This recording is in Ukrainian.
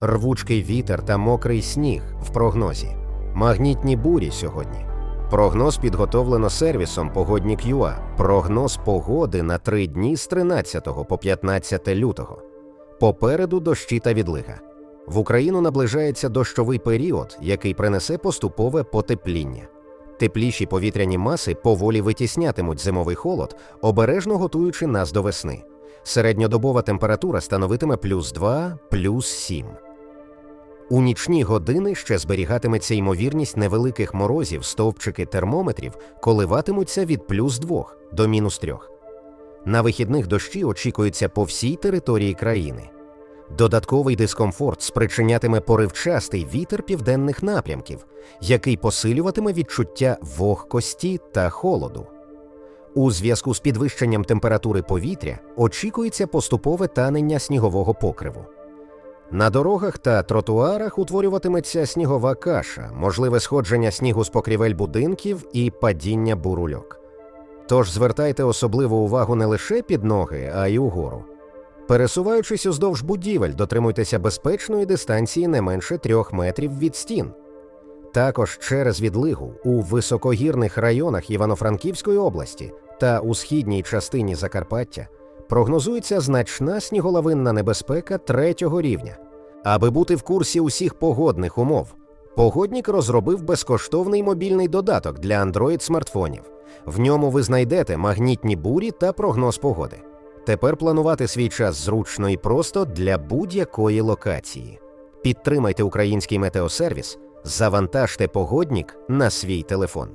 Рвучкий вітер та мокрий сніг в прогнозі. Магнітні бурі сьогодні. Прогноз підготовлено сервісом Погоднік.ua. Прогноз погоди на три дні з 13 по 15 лютого. Попереду дощі та відлига. В Україну наближається дощовий період, який принесе поступове потепління. Тепліші повітряні маси поволі витіснятимуть зимовий холод, обережно готуючи нас до весни. Середньодобова температура становитиме плюс 2, плюс 7. У нічні години ще зберігатиметься ймовірність невеликих морозів, стовпчики термометрів коливатимуться від плюс 2 до мінус 3. На вихідних дощі очікуються по всій території країни. Додатковий дискомфорт спричинятиме поривчастий вітер південних напрямків, який посилюватиме відчуття вогкості та холоду. У зв'язку з підвищенням температури повітря очікується поступове танення снігового покриву. На дорогах та тротуарах утворюватиметься снігова каша, можливе сходження снігу з покрівель будинків і падіння бурульок. Тож звертайте особливу увагу не лише під ноги, а й угору. Пересуваючись уздовж будівель, дотримуйтеся безпечної дистанції не менше трьох метрів від стін. Також через відлигу у високогірних районах Івано-Франківської області та у східній частині Закарпаття прогнозується значна сніголовинна небезпека третього рівня. Аби бути в курсі усіх погодних умов, погоднік розробив безкоштовний мобільний додаток для Android смартфонів. В ньому ви знайдете магнітні бурі та прогноз погоди. Тепер планувати свій час зручно і просто для будь-якої локації. Підтримайте український метеосервіс, завантажте погоднік на свій телефон.